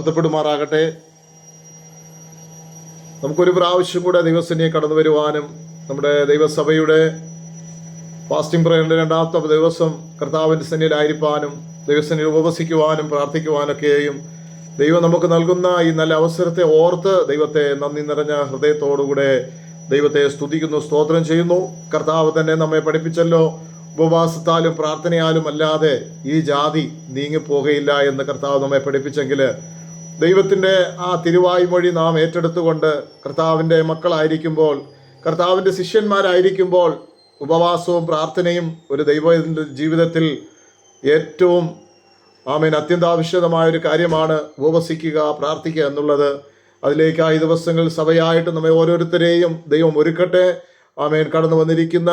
ബന്ധപ്പെടുമാറാകട്ടെ നമുക്കൊരു പ്രാവശ്യം കൂടെ ദൈവസനെ കടന്നു വരുവാനും നമ്മുടെ ദൈവസഭയുടെ ഫാസ്റ്റിംഗ് പ്രയറിന്റെ രണ്ടാമത്തെ ദിവസം കർത്താവിന്റെ സന്നിയിലായിരിക്കാനും ദൈവസന്നിൽ ഉപവസിക്കുവാനും പ്രാർത്ഥിക്കുവാനൊക്കെയും ദൈവം നമുക്ക് നൽകുന്ന ഈ നല്ല അവസരത്തെ ഓർത്ത് ദൈവത്തെ നന്ദി നിറഞ്ഞ ഹൃദയത്തോടുകൂടെ ദൈവത്തെ സ്തുതിക്കുന്നു സ്തോത്രം ചെയ്യുന്നു. കർത്താവ് തന്നെ നമ്മെ പഠിപ്പിച്ചല്ലോ. ഉപവാസത്താലും പ്രാർത്ഥനയാലും അല്ലാതെ ഈ ജാതി നീങ്ങിപ്പോകയില്ല എന്ന് കർത്താവ് നമ്മെ പഠിപ്പിച്ചെങ്കിൽ ദൈവത്തിന്റെ ആ തിരുവായ്മൊഴി നാം ഏറ്റെടുത്തുകൊണ്ട് കർത്താവിന്റെ മക്കളായിരിക്കുമ്പോൾ കർത്താവിന്റെ ശിഷ്യന്മാരായിരിക്കുമ്പോൾ ഉപവാസവും പ്രാർത്ഥനയും ഒരു ദൈവ ജീവിതത്തിൽ ഏറ്റവും ആമേൻ അത്യന്താവശ്യതമായ ഒരു കാര്യമാണ് ഉപവസിക്കുക പ്രാർത്ഥിക്കുക എന്നുള്ളത്. അതിലേക്ക് ആ ദിവസങ്ങൾ സഭയായിട്ട് നമ്മെ ഓരോരുത്തരെയും ദൈവം ഒരുക്കട്ടെ. ആമേൻ കടന്നു വന്നിരിക്കുന്ന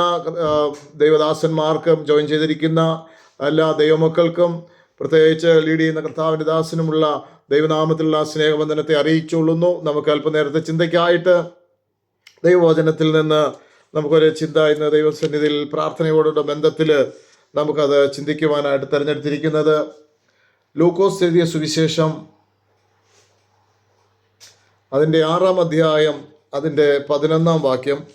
ദൈവദാസന്മാർക്കും ജോയിൻ ചെയ്തിരിക്കുന്ന എല്ലാ ദൈവമക്കൾക്കും പ്രത്യേകിച്ച് ലീഡ് ചെയ്യുന്ന കർത്താവിന്റെ ദാസനുമുള്ള ദൈവനാമത്തിലുള്ള സ്നേഹബന്ധനത്തെ അറിയിച്ചുകൊള്ളുന്നു. നമുക്ക് അല്പനേരത്തെ ചിന്തയ്ക്കായിട്ട് ദൈവവചനത്തിൽ നിന്ന് നമുക്കൊരു ചിന്ത ഇന്ന് ദൈവസന്നിധിയിൽ പ്രാർത്ഥനയോടുള്ള ബന്ധത്തിൽ നമുക്കത് ചിന്തിക്കുവാനായിട്ട് തിരഞ്ഞെടുത്തിരിക്കുന്നത്. ലൂക്കോസ് എഴുതിയ സുവിശേഷം അതിന്റെ ആറാം അധ്യായം അതിന്റെ പതിനൊന്നാം വാക്യം.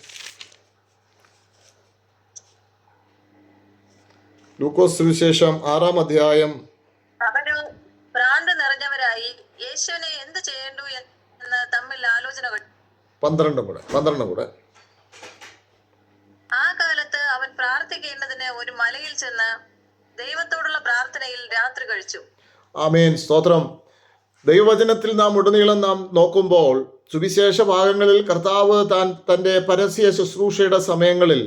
ലൂക്കോസ് സുവിശേഷം ആറാം അധ്യായം. യേശുവിനെ എന്ത് ചെയ്യേണ്ടു എന്ന് തമ്മിൽ ആലോചന പന്ത്രണ്ടും കൂടെ പന്ത്രണ്ടും കൂടെ ആ കാലത്ത് അവൻ പ്രാർത്ഥിക്കേണ്ടതിന് ഒരു മലയിൽ ചെന്ന് ദൈവത്തോടുള്ള പ്രാർത്ഥനയിൽ രാത്രി കഴിച്ചു. ആമേൻ. സ്തോത്രം. ദൈവവചനത്തിൽ നാം ഉടനീളം നാം നോക്കുമ്പോൾ സുവിശേഷ ഭാഗങ്ങളിൽ കർത്താവ് താൻ തന്റെ പരസ്യ ശുശ്രൂഷയുടെ സമയങ്ങളിൽ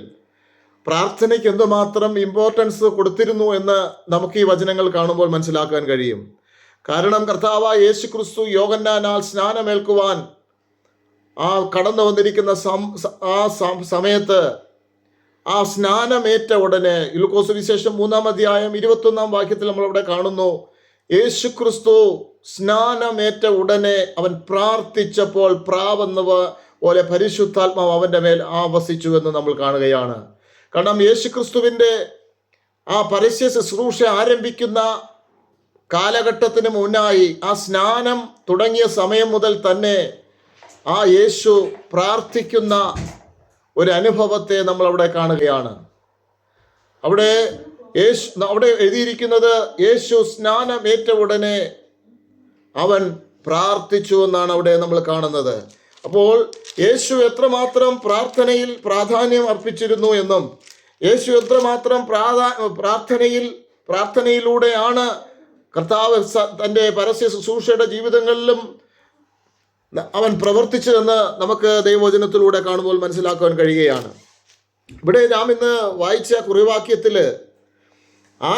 പ്രാർത്ഥനയ്ക്ക് എന്തുമാത്രം ഇമ്പോർട്ടൻസ് കൊടുത്തിരുന്നു എന്ന് നമുക്ക് ഈ വചനങ്ങൾ കാണുമ്പോൾ മനസ്സിലാക്കാൻ കഴിയും. കാരണം കർത്താവ് യേശു ക്രിസ്തു യോഗന്നാനാൽ സ്നാനമേൽക്കുവാൻ ആ കടന്നു വന്നിരിക്കുന്ന ആ സമയത്ത് ആ സ്നാനമേറ്റ ഉടനെ ലുക്കോസ് വിശേഷം മൂന്നാം അധ്യായം ഇരുപത്തൊന്നാം വാക്യത്തിൽ നമ്മൾ അവിടെ കാണുന്നു. യേശു ക്രിസ്തു സ്നാനമേറ്റ ഉടനെ അവൻ പ്രാർത്ഥിച്ചപ്പോൾ പ്രാവെന്നവ പോലെ പരിശുദ്ധാത്മാവ് അവന്റെ മേൽ ആവസിച്ചു എന്ന് നമ്മൾ കാണുകയാണ്. കാരണം യേശു ക്രിസ്തുവിന്റെ ആ പരസ്യ ശുശ്രൂഷ ആരംഭിക്കുന്ന കാലഘട്ടത്തിന് മുന്നായി ആ സ്നാനം തുടങ്ങിയ സമയം മുതൽ തന്നെ ആ യേശു പ്രാർത്ഥിക്കുന്ന ഒരു അനുഭവത്തെ നമ്മൾ അവിടെ കാണുകയാണ്. അവിടെ യേശു അവിടെ എഴുതിയിരിക്കുന്നത് യേശു സ്നാനം ഏറ്റ ഉടനെ അവൻ പ്രാർത്ഥിച്ചു എന്നാണ് അവിടെ നമ്മൾ കാണുന്നത്. അപ്പോൾ യേശു എത്രമാത്രം പ്രാർത്ഥനയിൽ പ്രാധാന്യം അർപ്പിച്ചിരുന്നു എന്നും യേശു എത്രമാത്രം പ്രാധാ പ്രാർത്ഥനയിൽ പ്രാർത്ഥനയിലൂടെയാണ് കർത്താവ് തന്റെ പരസ്യ ശുശ്രൂഷയുടെ ജീവിതങ്ങളിലും അവൻ പ്രവർത്തിച്ചതെന്ന് നമുക്ക് ദൈവവചനത്തിലൂടെ കാണുമ്പോൾ മനസ്സിലാക്കുവാൻ കഴിയുകയാണ്. ഇവിടെ നാം ഇന്ന് വായിച്ച കുറിവാക്യത്തിൽ ആ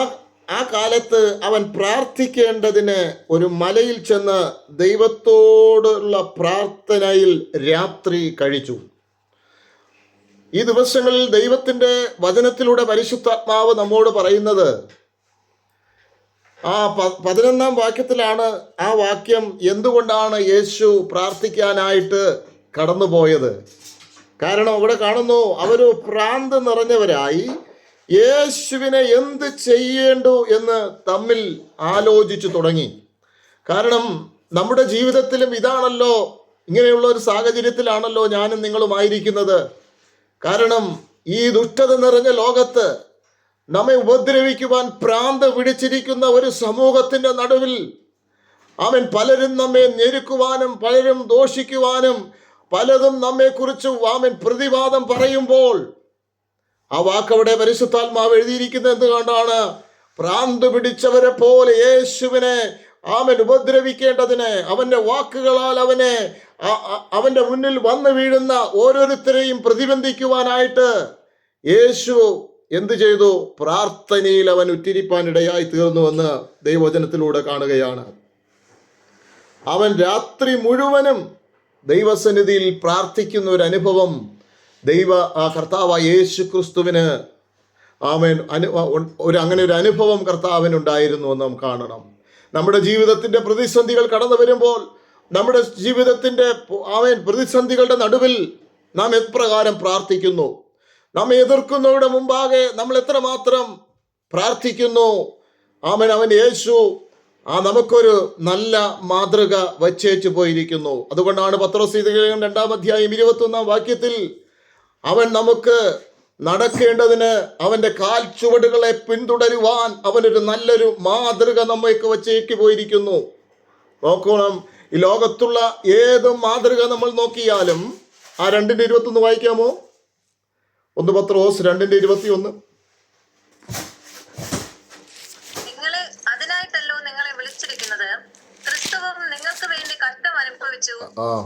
ആ കാലത്ത് അവൻ പ്രാർത്ഥിക്കേണ്ടതിന് ഒരു മലയിൽ ചെന്ന് ദൈവത്തോടുള്ള പ്രാർത്ഥനയിൽ രാത്രി കഴിച്ചു. ഈ ദിവസങ്ങളിൽ ദൈവത്തിന്റെ വചനത്തിലൂടെ പരിശുദ്ധാത്മാവ് നമ്മോട് പറയുന്നത് ആ പതിനൊന്നാം വാക്യത്തിലാണ് ആ വാക്യം എന്തുകൊണ്ടാണ് യേശു പ്രാർത്ഥിക്കാനായിട്ട് കടന്നുപോയത്? കാരണം അവിടെ കാണുന്നു അവർ പ്രാന്ത് നിറഞ്ഞവരായി. യേശുവിനെ എന്ത് ചെയ്യേണ്ടു എന്ന് തമ്മിൽ ആലോചിച്ചു തുടങ്ങി. കാരണം നമ്മുടെ ജീവിതത്തിലും ഇതാണല്ലോ ഇങ്ങനെയുള്ള ഒരു സാഹചര്യത്തിലാണല്ലോ ഞാനും നിങ്ങളുമായിരിക്കുന്നത്. കാരണം ഈ ദുഷ്ടത നിറഞ്ഞ ലോകത്ത് നമ്മെ ഉപദ്രവിക്കുവാൻ പ്രാന്ത പിടിച്ചിരിക്കുന്ന ഒരു സമൂഹത്തിന്റെ നടുവിൽ അവൻ പലരും നമ്മെ ഞെരുക്കുവാനും പലരും ദോഷിക്കുവാനും പലതും നമ്മെക്കുറിച്ച് വാമൻ പ്രതിവാദം പറയുമ്പോൾ ആ വാക്കവിടെ പരിശുദ്ധാത്മാവ് എഴുതിയിരിക്കുന്നത് എന്തുകൊണ്ടാണ്? പ്രാന്ത് പിടിച്ചവരെ പോലെ യേശുവിനെ അവൻ ഉപദ്രവിക്കേണ്ടതിന് അവന്റെ വാക്കുകളാൽ അവനെ അവന്റെ മുന്നിൽ വന്നു വീഴുന്ന ഓരോരുത്തരെയും പ്രതിബന്ധിക്കുവാനായിട്ട് യേശു എന്തു ചെയ്തു? പ്രാർത്ഥനയിൽ അവൻ ഉറ്റിരിപ്പാനിടയായി തീർന്നുവെന്ന് ദൈവവചനത്തിലൂടെ കാണുകയാണ്. അവൻ രാത്രി മുഴുവനും ദൈവസന്നിധിയിൽ പ്രാർത്ഥിക്കുന്ന ഒരു അനുഭവം ദൈവ ആ കർത്താവായ യേശു ക്രിസ്തുവിന് ആമേൻ അനു ഒരു അങ്ങനെ ഒരു അനുഭവം കർത്താവിന് ഉണ്ടായിരുന്നു എന്ന് നാം കാണണം. നമ്മുടെ ജീവിതത്തിന്റെ പ്രതിസന്ധികൾ കടന്നു വരുമ്പോൾ നമ്മുടെ ജീവിതത്തിന്റെ ആമേൻ പ്രതിസന്ധികളുടെ നടുവിൽ നാം എപ്രകാരം പ്രാർത്ഥിക്കുന്നു? നമ്മെ എതിർക്കുന്നവരുടെ മുമ്പാകെ നമ്മൾ എത്രമാത്രം പ്രാർത്ഥിക്കുന്നു. ആമൻ അവൻ യേശു ആ നമുക്കൊരു നല്ല മാതൃക വച്ചേച്ചു പോയിരിക്കുന്നു. അതുകൊണ്ടാണ് പത്രസീതകളും രണ്ടാം അധ്യായം ഇരുപത്തൊന്നാം വാക്യത്തിൽ അവൻ നമുക്ക് നടക്കേണ്ടതിന് അവന്റെ കാൽ ചുവടുകളെ പിന്തുടരുവാൻ അവനൊരു നല്ലൊരു മാതൃക നമ്മൾക്ക് വച്ചേക്ക് പോയിരിക്കുന്നു. നോക്കണം ഈ ലോകത്തുള്ള ഏത് മാതൃക നമ്മൾ നോക്കിയാലും ആ രണ്ടിന്റെ ഇരുപത്തൊന്ന് വായിക്കാമോ? ഒന്ന് പത്രോസ് രണ്ടിന്റെ ഇരുപത്തി ഒന്ന്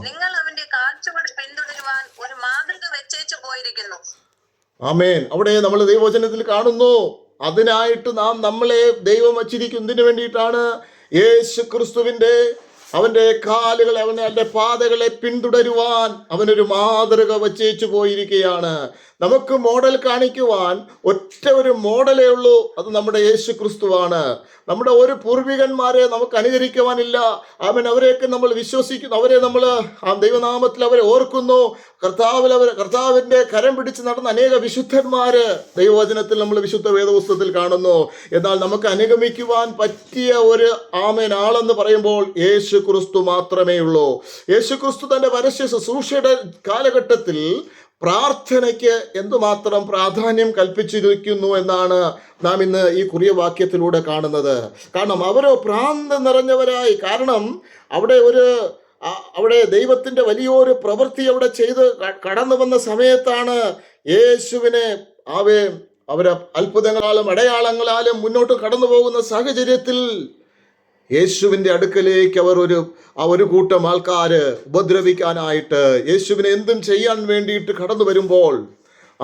നിങ്ങൾ അവന്റെ പിന്തുടരുവാൻ ഒരു മാതൃക വെച്ചേച്ചു പോയിരിക്കുന്നു. ആമേൻ. അവിടെ നമ്മൾ ദൈവവചനത്തിൽ കാണുന്നു. അതിനായിട്ട് നാം നമ്മളെ ദൈവം വച്ചിരിക്കും ഇതിനു വേണ്ടിയിട്ടാണ് യേശു ക്രിസ്തുവിന്റെ അവന്റെ കാലുകളെ അവന്റെ അവന്റെ പാതകളെ പിന്തുടരുവാൻ അവനൊരു മാതൃക വച്ചേച്ചു പോയിരിക്കുകയാണ്. നമുക്ക് മോഡൽ കാണിക്കുവാൻ ഒറ്റ ഒരു മോഡലേ ഉള്ളൂ. അത് നമ്മുടെ യേശു ക്രിസ്തുവാണ് നമ്മുടെ ഒരു പൂർവികന്മാരെ നമുക്ക് അനുകരിക്കുവാനില്ല. അവൻ അവരെയൊക്കെ നമ്മൾ വിശ്വസിക്കുന്നു അവരെ നമ്മൾ ആ ദൈവനാമത്തിൽ അവരെ ഓർക്കുന്നു. കർത്താവിൽ അവർ കർത്താവിന്റെ കരം പിടിച്ച് നടന്ന അനേക വിശുദ്ധന്മാര് ദൈവവചനത്തിൽ നമ്മൾ വിശുദ്ധ വേദപുസ്തകത്തിൽ കാണുന്നു. എന്നാൽ നമുക്ക് അനുഗമിക്കുവാൻ പറ്റിയ ഒരു ആമേൻ ആളെന്ന് പറയുമ്പോൾ യേശു ക്രിസ്തു മാത്രമേ ഉള്ളൂ. യേശു ക്രിസ്തു തന്റെ പരസ്യ ശുശ്രൂഷയുടെ കാലഘട്ടത്തിൽ പ്രാർത്ഥനയ്ക്ക് എന്തുമാത്രം പ്രാധാന്യം കൽപ്പിച്ചിരിക്കുന്നു എന്നാണ് നാം ഇന്ന് ഈ കുറിയ വാക്യത്തിലൂടെ കാണുന്നത്. കാരണം അവരോ പ്രാന്ത നിറഞ്ഞവരായി. കാരണം അവിടെ ഒരു അവിടെ ദൈവത്തിന്റെ വലിയൊരു പ്രവൃത്തി അവിടെ ചെയ്ത് കടന്നു വന്ന സമയത്താണ് യേശുവിനെ ആവേ അവരെ അത്ഭുതങ്ങളാലും അടയാളങ്ങളാലും മുന്നോട്ട് കടന്നു പോകുന്ന സാഹചര്യത്തിൽ യേശുവിന്റെ അടുക്കലേക്ക് അവർ ഒരു ആ ഒരു കൂട്ടം ആൾക്കാർ ഉപദ്രവിക്കാനായിട്ട് യേശുവിനെ എന്തും ചെയ്യാൻ വേണ്ടിയിട്ട് കടന്നു വരുമ്പോൾ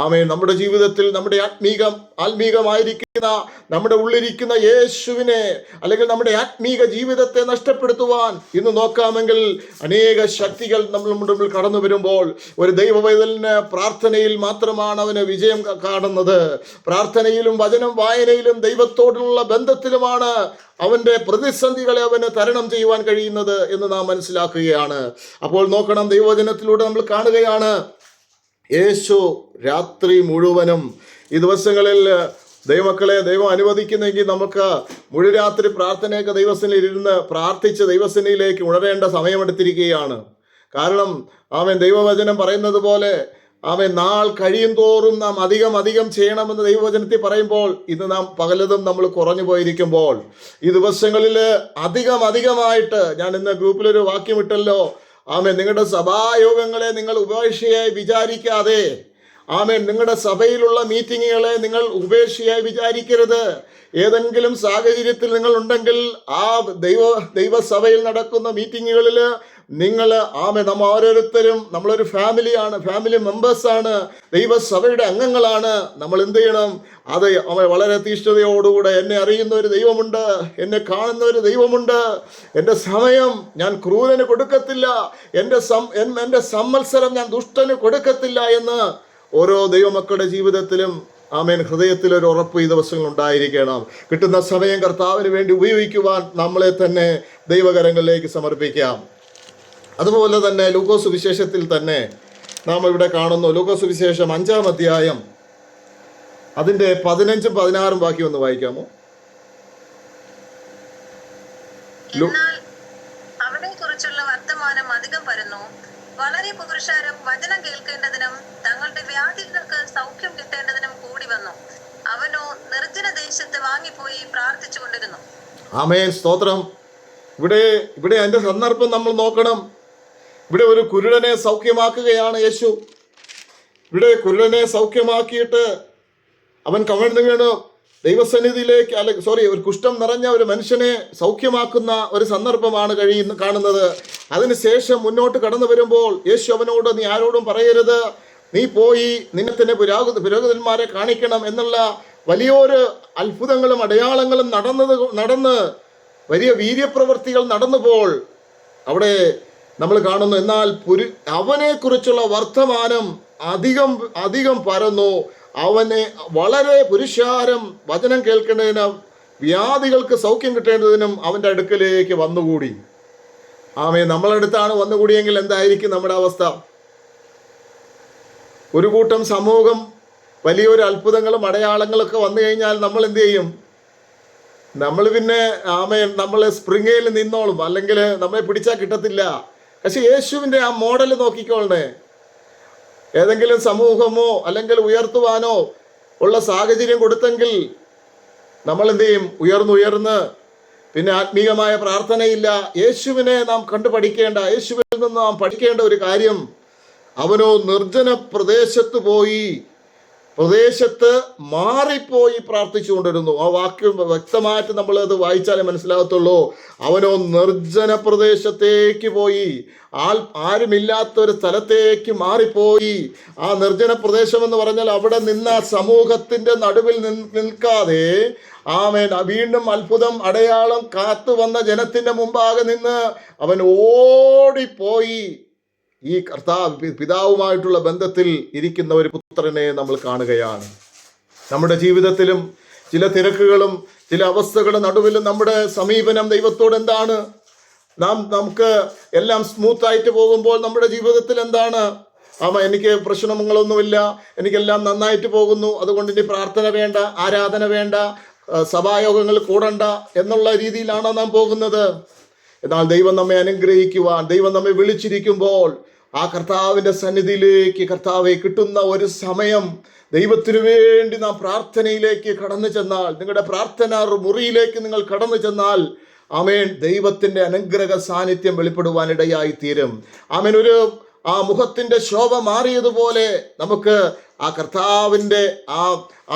ആമേ നമ്മുടെ ജീവിതത്തിൽ നമ്മുടെ ആത്മീകം ആത്മീകമായിരിക്കുന്ന നമ്മുടെ ഉള്ളിരിക്കുന്ന യേശുവിനെ അല്ലെങ്കിൽ നമ്മുടെ ആത്മീക ജീവിതത്തെ നഷ്ടപ്പെടുത്തുവാൻ ഇന്ന് നോക്കാമെങ്കിൽ അനേക ശക്തികൾ നമ്മൾ മുമ്പിൽ കടന്നു വരുമ്പോൾ ഒരു ദൈവവേദലിന് പ്രാർത്ഥനയിൽ മാത്രമാണ് അവന് വിജയം കാണുന്നത്. പ്രാർത്ഥനയിലും വചനം വായനയിലും ദൈവത്തോടുള്ള ബന്ധത്തിലുമാണ് അവന്റെ പ്രതിസന്ധികളെ അവന് തരണം ചെയ്യുവാൻ കഴിയുന്നത് എന്ന് നാം മനസ്സിലാക്കുകയാണ്. അപ്പോൾ നോക്കണം ദൈവവചനത്തിലൂടെ നമ്മൾ കാണുകയാണ്. യേശു രാത്രി മുഴുവനും ഈ ദിവസങ്ങളിൽ ദൈവമക്കളെ ദൈവം അനുവദിക്കുന്നെങ്കിൽ നമുക്ക് മുഴുരാത്രി പ്രാർത്ഥനയൊക്കെ ദൈവസേനയിൽ ഇരുന്ന് പ്രാർത്ഥിച്ച് ദൈവസേനയിലേക്ക് ഉണരേണ്ട സമയമെടുത്തിരിക്കുകയാണ്. കാരണം ആമൻ ദൈവവചനം പറയുന്നത് പോലെ ആമൻ നാൾ കഴിയും തോറും നാം അധികം അധികം ചെയ്യണമെന്ന് ദൈവവചനത്തിൽ പറയുമ്പോൾ ഇന്ന് നാം പകലതും നമ്മൾ കുറഞ്ഞു പോയിരിക്കുമ്പോൾ. ഈ ദിവസങ്ങളിൽ അധികം അധികമായിട്ട് ഞാൻ ഇന്ന് ഗ്രൂപ്പിലൊരു വാക്യമിട്ടല്ലോ ആമേൻ. നിങ്ങളുടെ സഭായോഗങ്ങളെ നിങ്ങൾ ഉപേക്ഷയായി വിചാരിക്കാതെ. ആമേൻ. നിങ്ങളുടെ സഭയിലുള്ള മീറ്റിങ്ങുകളെ നിങ്ങൾ ഉപേക്ഷയായി വിചാരിക്കരുത്. ഏതെങ്കിലും സാഹചര്യത്തിൽ നിങ്ങൾ ഉണ്ടെങ്കിൽ ആ ദൈവ ദൈവസഭയിൽ നടക്കുന്ന മീറ്റിങ്ങുകളിൽ നിങ്ങൾ ആമേ നമ്മൾ ഓരോരുത്തരും നമ്മളൊരു ഫാമിലിയാണ് ഫാമിലി മെമ്പേഴ്സാണ് ദൈവസഭയുടെ അംഗങ്ങളാണ്. നമ്മൾ എന്ത് ചെയ്യണം? അത് വളരെ തീഷ്ണതയോടുകൂടെ എന്നെ അറിയുന്ന ഒരു ദൈവമുണ്ട് എന്നെ കാണുന്ന ഒരു ദൈവമുണ്ട്. എന്റെ സമയം ഞാൻ ക്രൂരന് കൊടുക്കത്തില്ല. എന്റെ സം എന്റെ സമ്മത്സരം ഞാൻ ദുഷ്ടന് കൊടുക്കത്തില്ല എന്ന് ഓരോ ദൈവമക്കളുടെ ജീവിതത്തിലും ആമേൻ ഹൃദയത്തിൽ ഒരു ഉറപ്പ് ഈ ദിവസങ്ങൾ ഉണ്ടായിരിക്കണം. കിട്ടുന്ന സമയം കർത്താവിന് വേണ്ടി ഉപയോഗിക്കുവാൻ നമ്മളെ തന്നെ ദൈവകരങ്ങളിലേക്ക് സമർപ്പിക്കാം. അതുപോലെ തന്നെ ലൂക്കോസ് വിശേഷത്തിൽ തന്നെ നാം ഇവിടെ കാണുന്നു. ലൂക്കോസ് വിശേഷം അഞ്ചാം അധ്യായം അതിന്റെ പതിനഞ്ചും പതിനാറും ബാക്കി ഒന്ന് വായിക്കാമോ? കുറിച്ചുള്ള വർത്തമാനം അധികം പരന്നു വളരെ പുരുഷാരം വചനം കേൾക്കേണ്ടതിനും തങ്ങളുടെ വ്യാധികൾക്ക് സൗഖ്യം കിട്ടേണ്ടതിനും കൂടി വന്നു. അവനോ നിർജന ദേശത്ത് വാങ്ങിപ്പോയി പ്രാർത്ഥിച്ചുകൊണ്ടിരുന്നു. ആമേൻ. സ്തോത്രം. ഇവിടെ ഇവിടെ അതിന്റെ സന്ദർഭം നമ്മൾ നോക്കണം. ഇവിടെ ഒരു കുരുടനെ സൗഖ്യമാക്കുകയാണ് യേശു. ഇവിടെ കുരുടനെ സൗഖ്യമാക്കിയിട്ട് അവൻ കവിഴ്ന്നു വീണ്. ദൈവസന്നിധിയിലേക്ക് അല്ലെ സോറി ഒരു കുഷ്ഠം നിറഞ്ഞ ഒരു മനുഷ്യനെ സൗഖ്യമാക്കുന്ന ഒരു സന്ദർഭമാണ് കഴിയുന്ന കാണുന്നത്. അതിനുശേഷം മുന്നോട്ട് കടന്നു വരുമ്പോൾ യേശു അവനോട് നീ ആരോടും പറയരുത്. നീ പോയി നിന്നെ തന്നെ പുരാഗ പുരോഗതന്മാരെ കാണിക്കണം എന്നുള്ള വലിയൊരു അത്ഭുതങ്ങളും അടയാളങ്ങളും നടന്നത് നടന്ന് വലിയ വീര്യപ്രവൃത്തികൾ നടന്നുപോൾ അവിടെ നമ്മൾ കാണുന്നു എന്നാൽ പുരു അവനെക്കുറിച്ചുള്ള വർത്തമാനം അധികം അധികം പരന്നു. അവനെ വളരെ പുരുഷാരം വചനം കേൾക്കേണ്ടതിന് വ്യാധികൾക്ക് സൗഖ്യം കിട്ടേണ്ടതിനും അവന്റെ അടുക്കലേക്ക് വന്നുകൂടി. ആമേ നമ്മളടുത്താണ് വന്നുകൂടിയെങ്കിൽ എന്തായിരിക്കും നമ്മുടെ അവസ്ഥ? ഒരു കൂട്ടം സമൂഹം വലിയൊരു അത്ഭുതങ്ങളും അടയാളങ്ങളൊക്കെ വന്നു കഴിഞ്ഞാൽ നമ്മൾ എന്ത് ചെയ്യും? നമ്മൾ പിന്നെ ആമേ നമ്മൾ സ്പ്രിങ്ങയിൽ നിന്നോളും. അല്ലെങ്കിൽ നമ്മെ പിടിച്ചാൽ കിട്ടത്തില്ല. പക്ഷെ യേശുവിന്റെ ആ മോഡൽ നോക്കിക്കോളണേ. ഏതെങ്കിലും സമൂഹമോ അല്ലെങ്കിൽ ഉയർത്തുവാനോ ഉള്ള സാഹചര്യം കൊടുത്തെങ്കിൽ നമ്മൾ എന്ത് ചെയ്യും ഉയർന്നുയർന്ന് പിന്നെ ആത്മീയമായ പ്രാർത്ഥനയില്ല. യേശുവിനെ നാം കണ്ടു പഠിക്കേണ്ട യേശുവിൽ നിന്ന് നാം പഠിക്കേണ്ട ഒരു കാര്യം അവനോ നിർജന പ്രദേശത്ത് പോയി പ്രദേശത്ത് മാറിപ്പോയി പ്രാർത്ഥിച്ചുകൊണ്ടിരുന്നു ആ വാക്യം വ്യക്തമായിട്ട് നമ്മൾ അത് വായിച്ചാലേ മനസ്സിലാകത്തുള്ളൂ. അവനോ നിർജന പ്രദേശത്തേക്ക് പോയി. ആൾ ആരുമില്ലാത്ത ഒരു സ്ഥലത്തേക്ക് മാറിപ്പോയി. ആ നിർജന പ്രദേശം എന്ന് പറഞ്ഞാൽ അവിടെ നിന്ന സമൂഹത്തിന്റെ നടുവിൽ നിൽക്കാതെ ആമേൻ വീണ്ടും അത്ഭുതം അടയാളം കാത്തു വന്ന ജനത്തിന്റെ മുമ്പാകെ നിന്ന് അവൻ ഓടിപ്പോയി. ഈ കർത്താവ് പിതാവുമായിട്ടുള്ള ബന്ധത്തിൽ ഇരിക്കുന്ന ഒരു പുത്രനെ നമ്മൾ കാണുകയാണ്. നമ്മുടെ ജീവിതത്തിലും ചില തിരക്കുകളും ചില അവസ്ഥകളും നടുവിലും നമ്മുടെ സമീപനം ദൈവത്തോട് എന്താണ്? നാം നമുക്ക് എല്ലാം സ്മൂത്ത് ആയിട്ട് പോകുമ്പോൾ നമ്മുടെ ജീവിതത്തിൽ എന്താണ്? ആമ എനിക്ക് പ്രശ്നങ്ങളൊന്നുമില്ല. എനിക്കെല്ലാം നന്നായിട്ട് പോകുന്നു. അതുകൊണ്ട് ഇനി പ്രാർത്ഥന വേണ്ട ആരാധന വേണ്ട സഭായോഗങ്ങൾ കൂടണ്ട എന്നുള്ള രീതിയിലാണോ നാം പോകുന്നത്. എന്നാൽ ദൈവം നമ്മെ അനുഗ്രഹിക്കുവാൻ ദൈവം നമ്മെ വിളിച്ചിരിക്കുമ്പോൾ ആ കർത്താവിന്റെ സന്നിധിയിലേക്ക് കർത്താവെ കിട്ടുന്ന ഒരു സമയം ദൈവത്തിനു വേണ്ടി നാം പ്രാർത്ഥനയിലേക്ക് കടന്നു ചെന്നാൽ നിങ്ങളുടെ പ്രാർത്ഥന മുറിയിലേക്ക് നിങ്ങൾ കടന്നു ചെന്നാൽ ആമേൻ ദൈവത്തിന്റെ അനുഗ്രഹ സാന്നിധ്യം വെളിപ്പെടുവാനിടയായി തീരും. ആമേൻ ഒരു ആ മുഖത്തിന്റെ ശോഭ മാറിയതുപോലെ നമുക്ക് ആ കർത്താവിന്റെ ആ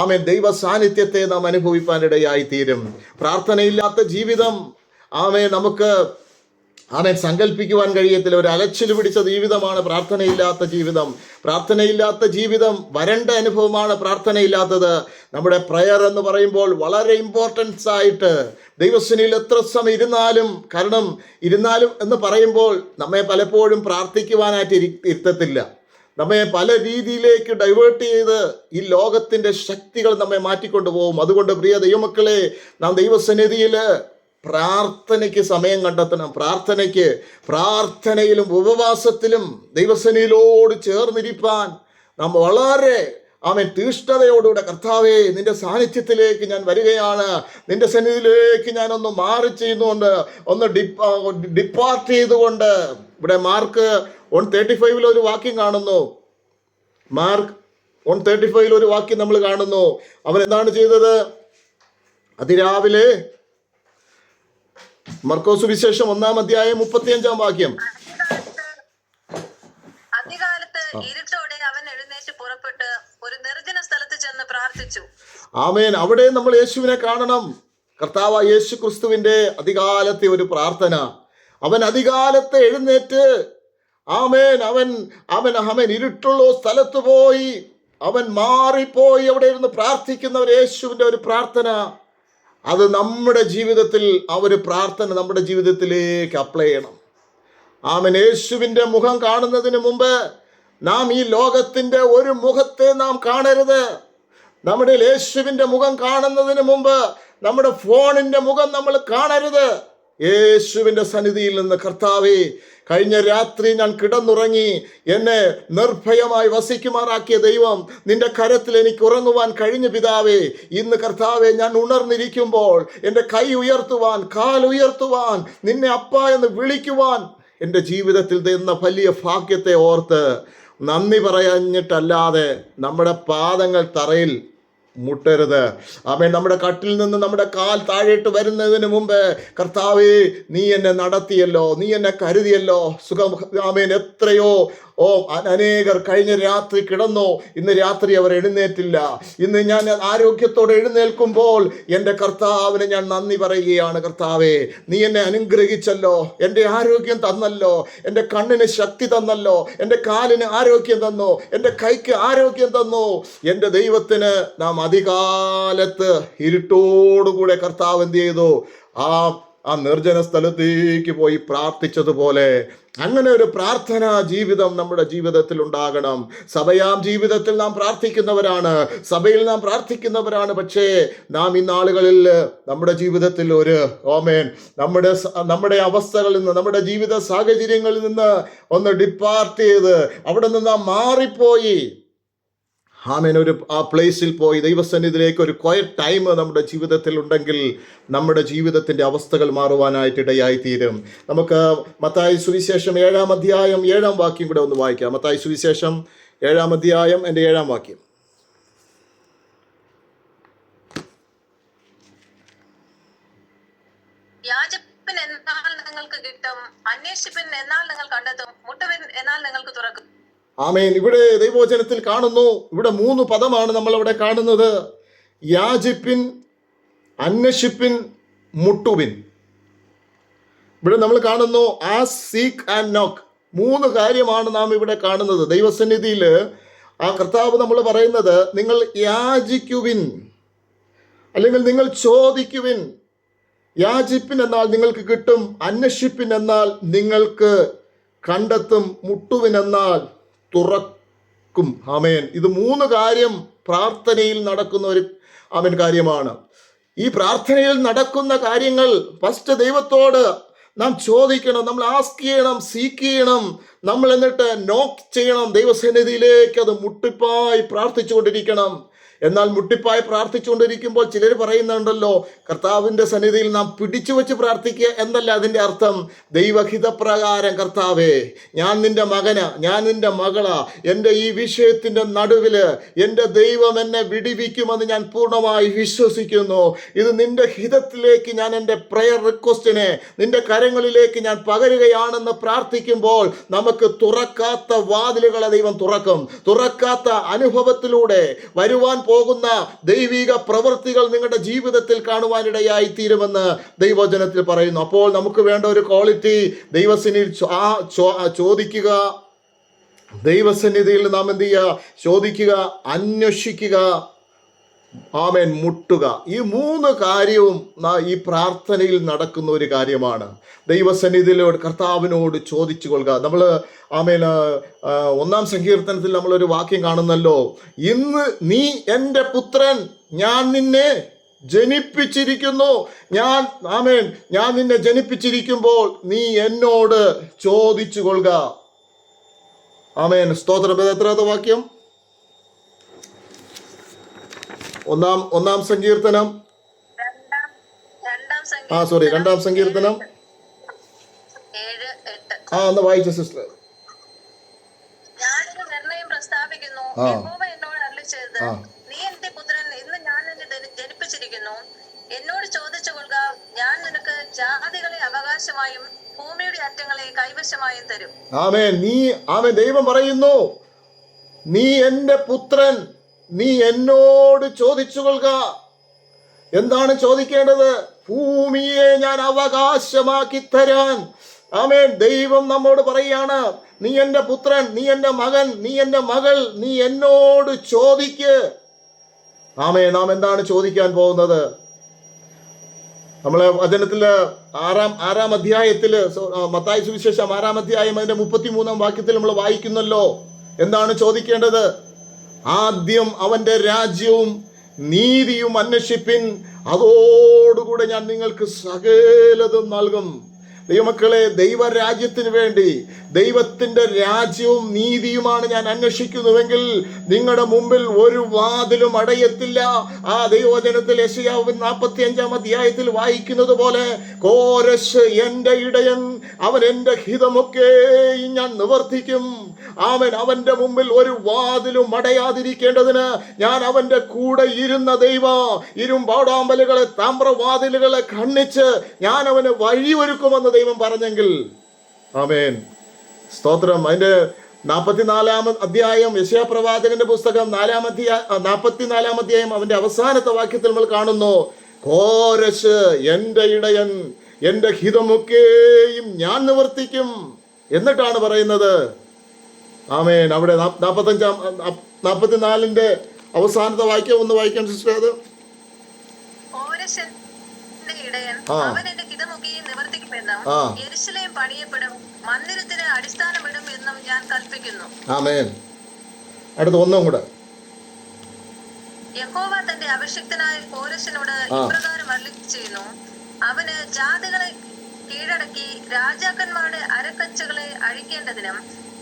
ആമേൻ ദൈവ സാന്നിധ്യത്തെ നാം അനുഭവിപ്പാനിടയായി തീരും. പ്രാർത്ഥനയില്ലാത്ത ജീവിതം ആമേ നമുക്ക് ആമേൻ. സങ്കല്പിക്കുവാൻ കഴിയത്തില്ല. ഒരു അലച്ചിൽ പിടിച്ച ജീവിതമാണ് പ്രാർത്ഥനയില്ലാത്ത ജീവിതം. പ്രാർത്ഥനയില്ലാത്ത ജീവിതം വരണ്ട അനുഭവമാണ് പ്രാർത്ഥനയില്ലാത്തത്. നമ്മുടെ പ്രയർ എന്ന് പറയുമ്പോൾ വളരെ ഇമ്പോർട്ടൻസ് ആയിട്ട് ദൈവസ്വനിയിൽ എത്ര സമയം ഇരുന്നാലും കാരണം ഇരുന്നാലും എന്ന് പറയുമ്പോൾ നമ്മെ പലപ്പോഴും പ്രാർത്ഥിക്കുവാനായിട്ട് ഇരി ഇരുത്തത്തില്ല. നമ്മെ പല രീതിയിലേക്ക് ഡൈവേർട്ട് ചെയ്ത് ഈ ലോകത്തിന്റെ ശക്തികൾ നമ്മെ മാറ്റിക്കൊണ്ടു പോകും അതുകൊണ്ട് പ്രിയ ദൈവമക്കളെ നാം ദൈവസന്നിധിയിൽ പ്രാർത്ഥനയ്ക്ക് സമയം കണ്ടെത്തണം. പ്രാർത്ഥനയ്ക്ക് പ്രാർത്ഥനയിലും ഉപവാസത്തിലും ദൈവസേനയിലോട് ചേർന്നിരിപ്പാൻ നാം വളരെ ആമൻ. തീഷ്ണതയോടുകൂടെ കർത്താവേ നിന്റെ സാന്നിധ്യത്തിലേക്ക് ഞാൻ വരികയാണ്. നിന്റെ സന്നിധിയിലേക്ക് ഞാൻ ഒന്ന് മാറി ചെയ്യുന്നുകൊണ്ട് ഒന്ന് ഡിപ്പ് ഡിപ്പാർട്ട് ചെയ്തുകൊണ്ട്. ഇവിടെ മാർക്ക് വൺ തേർട്ടി ഫൈവിൽ ഒരു വാക്യം കാണുന്നു. മാർക്ക് വൺ തേർട്ടി ഫൈവിൽ ഒരു വാക്യം നമ്മൾ കാണുന്നു. അവൻ എന്താണ് ചെയ്തത്? അതിരാവിലെ മർക്കോസ് വിശേഷം ഒന്നാം അധ്യായം മുപ്പത്തിയഞ്ചാം വാക്യം. ഇരുട്ടോടെ അവൻ എഴുന്നേറ്റ് പുറപ്പെട്ട് ഒരു നിർജന സ്ഥലത്ത് ചെന്ന് പ്രാർത്ഥിച്ചു. ആമേൻ. അവിടെ നമ്മൾ യേശുവിനെ കാണണം. കർത്താവ് യേശു ക്രിസ്തുവിന്റെ അധികാലത്തെ ഒരു പ്രാർത്ഥന. അവൻ അധികാലത്തെ എഴുന്നേറ്റ് ആമേൻ. അവൻ അവൻ അവൻ ഇരുട്ടുള്ള സ്ഥലത്ത് പോയി. അവൻ മാറിപ്പോയി. അവിടെ ഇരുന്ന് പ്രാർത്ഥിക്കുന്ന ഒരു യേശുവിന്റെ ഒരു പ്രാർത്ഥന. അത് നമ്മുടെ ജീവിതത്തിൽ ആ ഒരു പ്രാർത്ഥന നമ്മുടെ ജീവിതത്തിലേക്ക് അപ്ലൈ ചെയ്യണം. ആമൻ. യേശുവിന്റെ മുഖം കാണുന്നതിന് മുമ്പ് നാം ഈ ലോകത്തിന്റെ ഒരു മുഖത്തെ നാം കാണരുത്. നമ്മുടെ യേശുവിന്റെ മുഖം കാണുന്നതിന് മുമ്പ് നമ്മുടെ ഫോണിന്റെ മുഖം നമ്മൾ കാണരുത്. യേശുവിന്റെ സന്നിധിയിൽ നിന്ന് കർത്താവേ കഴിഞ്ഞ രാത്രി ഞാൻ കിടന്നുറങ്ങി എന്നെ നിർഭയമായി വസിക്കുമാറാക്കിയ ദൈവം നിന്റെ കരത്തിൽ എനിക്ക് ഉറങ്ങുവാൻ കഴിഞ്ഞ പിതാവേ. ഇന്ന് കർത്താവെ ഞാൻ ഉണർന്നിരിക്കുമ്പോൾ എന്റെ കൈ ഉയർത്തുവാൻ കാൽ ഉയർത്തുവാൻ നിന്നെ അപ്പ എന്ന് വിളിക്കുവാൻ എന്റെ ജീവിതത്തിൽ തന്ന വലിയ ഭാഗ്യത്തെ ഓർത്ത് നന്ദി പറഞ്ഞിട്ടല്ലാതെ നമ്മുടെ പാദങ്ങൾ തറയിൽ മുട്ടരുത്. ആമേ നമ്മുടെ കട്ടിൽ നിന്ന് നമ്മുടെ കാൽ താഴേട്ട് വരുന്നതിന് മുമ്പ് കർത്താവേ നീ എന്നെ നടത്തിയല്ലോ നീ എന്നെ കരുതിയല്ലോ. സുഖം. ആമേൻ. എത്രയോ ഓ അനേകർ കഴിഞ്ഞ രാത്രി കിടന്നോ. ഇന്ന് രാത്രി അവർ എഴുന്നേറ്റില്ല. ഇന്ന് ഞാൻ ആരോഗ്യത്തോടെ എഴുന്നേൽക്കുമ്പോൾ എന്റെ കർത്താവിന് ഞാൻ നന്ദി പറയുകയാണ്. കർത്താവേ നീ എന്നെ അനുഗ്രഹിച്ചല്ലോ. എന്റെ ആരോഗ്യം തന്നല്ലോ. എന്റെ കണ്ണിന് ശക്തി തന്നല്ലോ. എന്റെ കാലിന് ആരോഗ്യം തന്നു. എന്റെ കൈക്ക് ആരോഗ്യം തന്നു. എന്റെ ദൈവത്തിന് നാം അധികാലത്ത് ഇരുട്ടോടുകൂടെ കർത്താവ് എന്ത് ചെയ്തു? ആ ആ നിർജന സ്ഥലത്തേക്ക് പോയി പ്രാർത്ഥിച്ചതുപോലെ അങ്ങനെ ഒരു പ്രാർത്ഥനാ ജീവിതം നമ്മുടെ ജീവിതത്തിൽ ഉണ്ടാകണം. സഭയാം ജീവിതത്തിൽ നാം പ്രാർത്ഥിക്കുന്നവരാണ്. സഭയിൽ നാം പ്രാർത്ഥിക്കുന്നവരാണ്. പക്ഷേ നാം ഈ നമ്മുടെ ജീവിതത്തിൽ ഒരു ഓമേൻ നമ്മുടെ നമ്മുടെ അവസ്ഥകളിൽ നിന്ന് നമ്മുടെ ജീവിത സാഹചര്യങ്ങളിൽ നിന്ന് ഒന്ന് ഡിപ്പാർട്ട് ചെയ്ത് അവിടെ നിന്ന് നാം മാറിപ്പോയി. ആമേൻ. ഒരു ആ പ്ലേസിൽ പോയി ദൈവസന്നിധിയിലേക്ക് ഒരു ക്വയറ്റ് ടൈം നമ്മുടെ ജീവിതത്തിൽ ഉണ്ടെങ്കിൽ നമ്മുടെ ജീവിതത്തിന്റെ അവസ്ഥകൾ മാറുവാനായിട്ട് ഇടയായി തീരും നമുക്ക് മത്തായി സുവിശേഷം ഏഴാം അധ്യായം ഏഴാം വാക്യം കൂടെ ഒന്ന് വായിക്കാം. മത്തായി സുവിശേഷം ഏഴാം അധ്യായം എന്റെ ഏഴാം വാക്യം. എന്നാൽ നിങ്ങൾക്ക് കിട്ടും അന്വേഷിപ്പിൻ എന്നാൽ നിങ്ങൾ കണ്ടെത്തും മുട്ടുവിൻ എന്നാൽ നിങ്ങൾക്ക് തുറക്കും. ആമേൻ. ഇവിടെ ദൈവവചനത്തിൽ കാണുന്നു. ഇവിടെ മൂന്ന് പദമാണ് നമ്മൾ അവിടെ കാണുന്നത്. യാചിപ്പിൻ അന്വേഷിപ്പിൻ മുട്ടുവിൻ. ഇവിടെ നമ്മൾ കാണുന്നു ആ സീക്ക് ആൻഡ് നോക്ക് മൂന്ന് കാര്യമാണ് നാം ഇവിടെ കാണുന്നത്. ദൈവസന്നിധിയിൽ ആ കർത്താവ് നമ്മൾ പറയുന്നത് നിങ്ങൾ യാചിക്കുവിൻ. അല്ലെങ്കിൽ നിങ്ങൾ ചോദിക്കുവിൻ. യാചിപ്പിൻ എന്നാൽ നിങ്ങൾക്ക് കിട്ടും അന്വേഷിപ്പിൻ എന്നാൽ നിങ്ങൾക്ക് കണ്ടെത്തും മുട്ടുവിൻ എന്നാൽ തുറക്കും. ആമേൻ. ഇത് മൂന്ന് കാര്യം പ്രാർത്ഥനയിൽ നടക്കുന്ന ഒരു ആമേൻ കാര്യമാണ്. ഈ പ്രാർത്ഥനയിൽ നടക്കുന്ന കാര്യങ്ങൾ ഫസ്റ്റ് ദൈവത്തോട് നാം ചോദിക്കണം. നമ്മൾ ആസ്ക് ചെയ്യണം സീക്ക് ചെയ്യണം. നമ്മൾ എന്നിട്ട് നോക്ക് ചെയ്യണം. ദൈവസന്നിധിയിലേക്ക് അത് മുട്ടിപ്പായി പ്രാർത്ഥിച്ചുകൊണ്ടിരിക്കണം. എന്നാൽ മുട്ടിപ്പായി പ്രാർത്ഥിച്ചുകൊണ്ടിരിക്കുമ്പോൾ ചിലർ പറയുന്നുണ്ടല്ലോ കർത്താവിന്റെ സന്നിധിയിൽ നാം പിടിച്ചു വെച്ച് പ്രാർത്ഥിക്കുക എന്നല്ല അതിന്റെ അർത്ഥം. ദൈവഹിതപ്രകാരം കർത്താവേ ഞാൻ നിന്റെ മകന ഞാൻ നിന്റെ മകള എന്റെ ഈ വിഷയത്തിന്റെ നടുവിൽ എന്റെ ദൈവം എന്നെ വിടിവിക്കുമെന്ന് ഞാൻ പൂർണമായി വിശ്വസിക്കുന്നു. ഇത് നിന്റെ ഹിതത്തിലേക്ക് ഞാൻ എന്റെ പ്രയർ റിക്വസ്റ്റിനെ നിന്റെ കരങ്ങളിലേക്ക് ഞാൻ പകരുകയാണെന്ന് പ്രാർത്ഥിക്കുമ്പോൾ നമുക്ക് തുറക്കാത്ത വാതിലുകളെ ദൈവം തുറക്കും. തുറക്കാത്ത അനുഭവത്തിലൂടെ വരുവാൻ പോകുന്ന ദൈവിക പ്രവൃത്തികൾ നിങ്ങളുടെ ജീവിതത്തിൽ കാണുവാനിടയായി തീരുമെന്ന് ദൈവജനത്തിൽ പറയുന്നു. അപ്പോൾ നമുക്ക് വേണ്ട ഒരു ക്വാളിറ്റി ദൈവസനിൽ ചോദിക്കുക. ദൈവസന്നിധിയിൽ നാം എന്ത് ചെയ്യുക? ചോദിക്കുക അന്വേഷിക്കുക. ആമേൻ മുട്ടുക. ഈ മൂന്ന് കാര്യവും ഈ പ്രാർത്ഥനയിൽ നടക്കുന്ന ഒരു കാര്യമാണ്. ദൈവസന്നിധിയിലോട് കർത്താവിനോട് ചോദിച്ചു കൊള്ളുക നമ്മൾ ആമേൻ ഒന്നാം സങ്കീർത്തനത്തിൽ നമ്മളൊരു വാക്യം കാണുന്നല്ലോ. ഇന്ന് നീ എന്റെ പുത്രൻ ഞാൻ നിന്നെ ജനിപ്പിച്ചിരിക്കുന്നു. ഞാൻ ആമേൻ ഞാൻ നിന്നെ ജനിപ്പിച്ചിരിക്കുമ്പോൾ നീ എന്നോട് ചോദിച്ചു കൊള്ളുക ആമേൻ. സ്തോത്രം. എത്രാത്ത വാക്യം? ഒന്നാം ഒന്നാം സങ്കീർത്തനം. ആ സോറി രണ്ടാം സങ്കീർത്തനം. ആ ഒന്ന് വായിച്ച സിസ്റ്റർ ആ. നീ എന്റെ പുത്രൻ ഇന്ന് ഞാൻ നിന്നെ ജനിപ്പിച്ചിരിക്കുന്നു. എന്നോട് ചോദിച്ചു കൊള്ളുക ഞാൻ നിനക്ക് ജാതികളെ അവകാശമായും ഭൂമിയുടെ അറ്റങ്ങളെ കൈവശമായും തരും. ആമേൻ. നീ ആമേൻ. ദൈവം പറയുന്നു നീ എന്റെ പുത്രൻ നീ എന്നോട് ചോദിച്ചു കൊള്ളുക. എന്താണ് ചോദിക്കേണ്ടത്? ഭൂമിയെ ഞാൻ അവകാശമാക്കി തരാൻ. ആമേൻ. ദൈവം നമ്മോട് പറയാണ് നീ എന്റെ പുത്രൻ നീ എന്റെ മകൻ നീ എന്റെ മകൾ നീ എന്നോട് ചോദിക്ക്. ആമേ നാം എന്താണ് ചോദിക്കാൻ പോകുന്നത്? നമ്മളെ വചനത്തിൽ ആറാം ആറാം അധ്യായത്തിൽ മത്തായ സുവിശേഷം ആറാം അധ്യായം അതിന്റെ മുപ്പത്തിമൂന്നാം വാക്യത്തിൽ നമ്മൾ വായിക്കുന്നല്ലോ. എന്താണ് ചോദിക്കേണ്ടത്? ആദ്യം അവന്റെ രാജ്യവും നീതിയും അന്വേഷിപ്പിൻ. അതോടുകൂടെ ഞാൻ നിങ്ങൾക്ക് സകലതും നൽകും. ദൈവമക്കളെ ദൈവരാജ്യത്തിന് വേണ്ടി ദൈവത്തിന്റെ രാജ്യവും നീതിയുമാണ് ഞാൻ അന്വേഷിക്കുന്നുവെങ്കിൽ നിങ്ങളുടെ മുമ്പിൽ ഒരു വാതിലും അടയത്തില്ല. ആ ദൈവവചനത്തിൽ യശയാവ് നാൽപ്പത്തി അഞ്ചാം അധ്യായത്തിൽ വായിക്കുന്നത് പോലെ കോരശ് എന്റെ ഇടയൻ അവൻ എന്റെ ഹിതമൊക്കെ ഞാൻ നിവർത്തിക്കും. അവൻ അവന്റെ മുമ്പിൽ ഒരു വാതിലും അടയാതിരിക്കേണ്ടതിന് ഞാൻ അവന്റെ കൂടെ ഇരുന്ന ദൈവ ഇരുമ്പാടാമ്പലുകളെ താമ്രവാതിലുകളെ ഖണ്ഡിച്ച് ഞാൻ അവന് വഴിയൊരുക്കുമെന്ന് ദൈവം പറഞ്ഞെങ്കിൽ. ആമേൻ. സ്തോത്രം. അതിന്റെ നാൽപ്പത്തിനാലാമ അധ്യായം യശയാപ്രവാചകന്റെ പുസ്തകം നാലാം അധ്യായ നാൽപ്പത്തിനാലാം അധ്യായം അവന്റെ അവസാനത്തെ വാക്യത്തിൽ നമ്മൾ കാണുന്നു. കോരശ് എന്റെ ഇടയൻ എന്റെ ഹിതമൊക്കെയും ഞാൻ നിവർത്തിക്കും എന്നിട്ടാണ് പറയുന്നത്. ആമേൻ. അവിടെ നാൽപ്പത്തഞ്ചാം നാൽപ്പത്തിനാലിന്റെ അവസാനത്തെ വാക്യം ഒന്ന് വായിക്കാൻ സിസ്റ്റർ അത് ആ. നിവർത്തിക്കുമെന്നും ആ. പണിയപ്പെടും. മന്ദിരത്തിന് അടിസ്ഥാനമിടും എന്നും ഞാൻ കൽപ്പിക്കുന്നു. ആമേൻ. അടുത്ത ഒന്നും കൂടെ. യഹോവ തന്റെ അഭിഷിക്തനായ കോരശനോട് ഇപ്രകാരം അരുളി ചെയ്യുന്നു അവന് ജാതികളെ കീഴടക്കി രാജാക്കന്മാരുടെ അരക്കച്ചകളെ അഴിക്കേണ്ടതിനും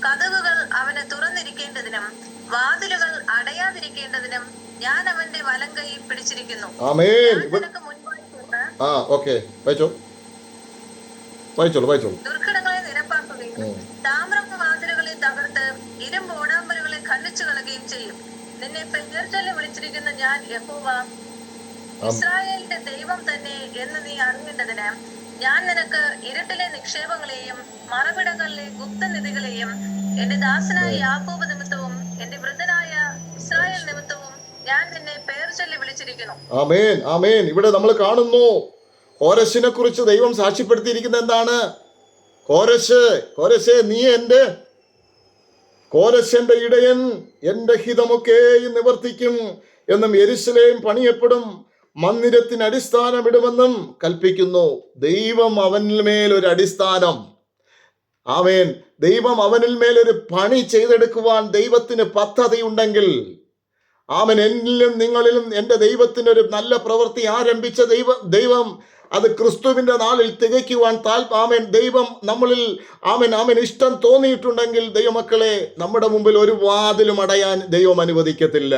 കഥകുകൾ അവന് തുറന്നിരിക്കേണ്ടതിനും വാതിലുകൾ അടയാതിരിക്കേണ്ടതിനും ഞാൻ അവന്റെ വലം കൈ പിടിച്ചിരിക്കുന്നു. ആ ഓക്കെ. വായിച്ചോളൂ വായിച്ചോളൂ. ദുർഘടങ്ങളെ നിരപ്പാക്കുകയും ഉം. താമ്ര വാതിലുകളെ തകർത്ത് ഇരുമ്പ് ഓടാമ്പലുകളെ ഖണ്ഡിച്ചു കളയുകയും ചെയ്യും. നിന്നെ വിളിച്ചിരിക്കുന്ന ഞാൻ യഹോവ. ഇസ്രായേലിന്റെ ദൈവം തന്നെ എന്ന് നീ അറിഞ്ഞിട്ടതിന് ഞാൻ നിനക്ക് ഇരുട്ടിലെ നിക്ഷേപങ്ങളെയും മറവിടങ്ങളിലെ ഗുപ്തനിധികളെയും എന്റെ ദാസനായ യാക്കോബ് നിമിത്തവും എന്റെ വൃദ്ധനായ ഇസ്രായേൽ നിമിത്തവും ഞാൻ നിന്നെ പേർ ചൊല്ലി വിളിച്ചിരിക്കുന്നു. ആമേൻ ആമേൻ. ഇവിടെ നമ്മൾ കാണുന്നു. കോരശിനെ കുറിച്ച് ദൈവം സാക്ഷ്യപ്പെടുത്തിയിരിക്കുന്ന എന്താണ്? കോരശ് കോരശേ നീ എന്റെ കോരശന്റെ ഇടയൻ എന്റെ ഹിതമൊക്കെയും നിവർത്തിക്കും എന്നും എരിശിലേയും പണിയപ്പെടും മന്ദിരത്തിന് അടിസ്ഥാനമിടുമെന്നും കൽപ്പിക്കുന്നു. ദൈവം അവനിൽ മേൽ ഒരു അടിസ്ഥാനം. ആമേൻ. ദൈവം അവനിൽ മേൽ ഒരു പണി ചെയ്തെടുക്കുവാൻ ദൈവത്തിന് പദ്ധതിയുണ്ടെങ്കിൽ ആമൻ എന്നിലും നിങ്ങളിലും എന്റെ ദൈവത്തിന്റെ ഒരു നല്ല പ്രവൃത്തി ആരംഭിച്ച ദൈവ ദൈവം അത് ക്രിസ്തുവിന്റെ നാളിൽ തികയ്ക്കുവാൻ താൽ ആമൻ. ദൈവം നമ്മളിൽ ആമൻ ആമൻ ഇഷ്ടം തോന്നിയിട്ടുണ്ടെങ്കിൽ ദൈവമക്കളെ നമ്മുടെ മുമ്പിൽ ഒരു വാതിലും അടയാൻ ദൈവം അനുവദിക്കത്തില്ല.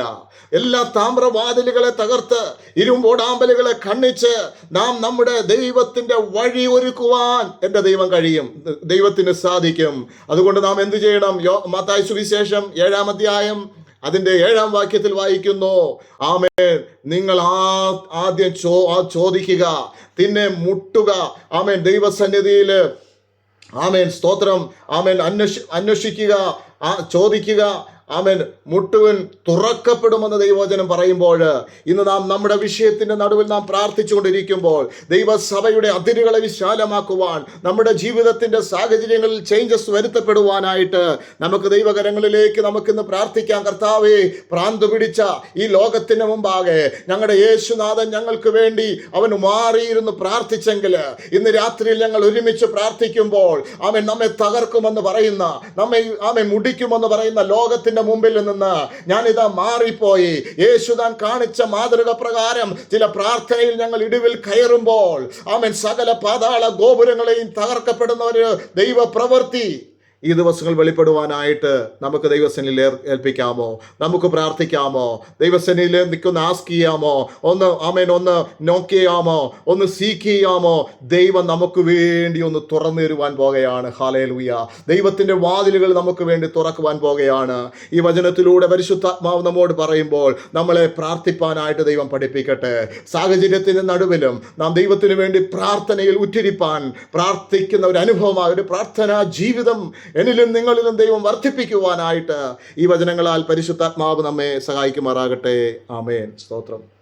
എല്ലാ താമ്രവാതിലുകളെ തകർത്ത് ഇരുമ്പോടാമ്പലുകളെ കണ്ണിച്ച് നാം നമ്മുടെ ദൈവത്തിന്റെ വഴി ഒരുക്കുവാൻ എന്റെ ദൈവം കഴിയും ദൈവത്തിന് സാധിക്കും. അതുകൊണ്ട് നാം എന്ത് ചെയ്യണം? യോ മത്തായി സുവിശേഷം ഏഴാം അധ്യായം അതിന്റെ ഏഴാം വാക്യത്തിൽ വായിക്കുന്നു. ആമേൻ. നിങ്ങൾ ആ ആദ്യം ചോ ആ ചോദിക്കുക. പിന്നെ മുട്ടുക. ആമേൻ. ദൈവസന്നിധിയിൽ. ആമേൻ. സ്തോത്രം. ആമേൻ. അന്വേഷി അന്വേഷിക്കുക. ചോദിക്കുക. ആമേൻ. മുട്ടുവൻ തുറക്കപ്പെടുമെന്ന് ദൈവവചനം പറയുമ്പോൾ ഇന്ന് നാം നമ്മുടെ വിഷയത്തിന്റെ നടുവിൽ നാം പ്രാർത്ഥിച്ചുകൊണ്ടിരിക്കുമ്പോൾ ദൈവസഭയുടെ അതിരുകളെ വിശാലമാക്കുവാൻ നമ്മുടെ ജീവിതത്തിന്റെ സാഹചര്യങ്ങളിൽ ചേഞ്ചസ് വരുത്തപ്പെടുവാനായിട്ട് നമുക്ക് ദൈവകരങ്ങളിലേക്ക് നമുക്കിന്ന് പ്രാർത്ഥിക്കാം. കർത്താവേ പ്രാന്ത് പിടിച്ച ഈ ലോകത്തിന് മുമ്പാകെ ഞങ്ങളുടെ യേശുനാഥൻ ഞങ്ങൾക്ക് വേണ്ടി അവന് മാറിയിരുന്ന് പ്രാർത്ഥിച്ചെങ്കിൽ ഇന്ന് രാത്രിയിൽ ഞങ്ങൾ ഒരുമിച്ച് പ്രാർത്ഥിക്കുമ്പോൾ അവൻ നമ്മെ തകർക്കുമെന്ന് പറയുന്ന നമ്മെ ആമെ മുടിക്കുമെന്ന് പറയുന്ന ലോകത്തിന്റെ മുമ്പിൽ നിന്ന് ഇതാ മാറിപ്പോയി. യേശു താൻ കാണിച്ച മാതൃക പ്രകാരം ചില പ്രാർത്ഥനയിൽ ഞങ്ങൾ ഇടിവിൽ കയറുമ്പോൾ ആമൻ സകല പാതാള ഗോപുരങ്ങളെയും തകർക്കപ്പെടുന്ന ഒരു ദൈവ പ്രവൃത്തി ഈ ദിവസങ്ങൾ വെളിപ്പെടുവാനായിട്ട് നമുക്ക് ദൈവസനിൽ ഏൽപ്പിക്കാമോ? നമുക്ക് പ്രാർത്ഥിക്കാമോ? ദൈവസനിൽ നിൽക്കുന്ന ആസ്ക് ചെയ്യാമോ? ഒന്ന് ആമേൻ ഒന്ന് നോക്ക് ചെയ്യാമോ? ഒന്ന് സീക്ക് ചെയ്യാമോ? ദൈവം നമുക്ക് വേണ്ടി ഒന്ന് തുറന്നു തരുവാൻ പോകുകയാണ്. ഹാലേലുയ ദൈവത്തിന്റെ വാതിലുകൾ നമുക്ക് വേണ്ടി തുറക്കുവാൻ പോകുകയാണ്. ഈ വചനത്തിലൂടെ പരിശുദ്ധാത്മാവ് നമ്മോട് പറയുമ്പോൾ നമ്മളെ പ്രാർത്ഥിപ്പാനായിട്ട് ദൈവം പഠിപ്പിക്കട്ടെ. സാഹചര്യത്തിന് നടുവിലും നാം ദൈവത്തിന് വേണ്ടി പ്രാർത്ഥനയിൽ ഉറ്റിരിപ്പാൻ പ്രാർത്ഥിക്കുന്ന ഒരു അനുഭവമായ ഒരു പ്രാർത്ഥനാ ജീവിതം എന്നിലും നിങ്ങളിലും ദൈവം വർദ്ധിപ്പിക്കുവാനായിട്ട് ഈ വചനങ്ങളാൽ പരിശുദ്ധാത്മാവ് നമ്മെ സഹായിക്കുമാറാകട്ടെ. ആമേൻ. സ്തോത്രം.